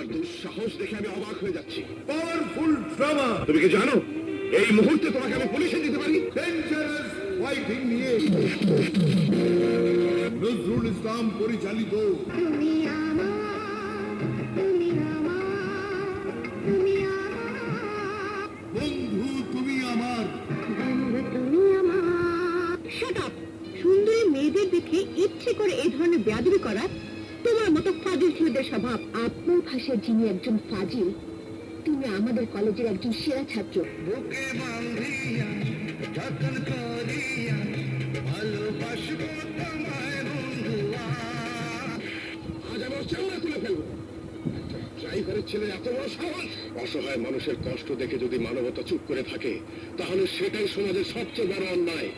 তোমার দুঃসাহস দেখে আমি অবাক হয়ে যাচ্ছি। পাওয়ারফুল ড্রামা তুমি কি জানো? এই মুহূর্তে তোমাকে আমি পুলিশে দিতে পারি? ডেঞ্জারাস ফাইটিং নিয়ে। নজরুল ইসলাম পরিচালিত। তুমি আমার তুমি আমার তুমি আমার বন্ধু তুমি আমার। বন্ধু তুমি আমার। শাট আপ সুন্দরী মেয়েদের দেখে ইচ্ছে করে এই ধরনের বেয়াদবি করা মতো ফাজিল ছেলেদের স্বভাব আপনার ভাষায় যিনি একজন ফাজিল তুমি আমাদের কলেজের একজন সেরা ছাত্র। ড্রাইভারের ছেলে এত বড় সাহস অসহায় মানুষের কষ্ট দেখে যদি মানবতা চুপ করে থাকে তাহলে সেটাই সমাজের সবচেয়ে বড় অন্যায়।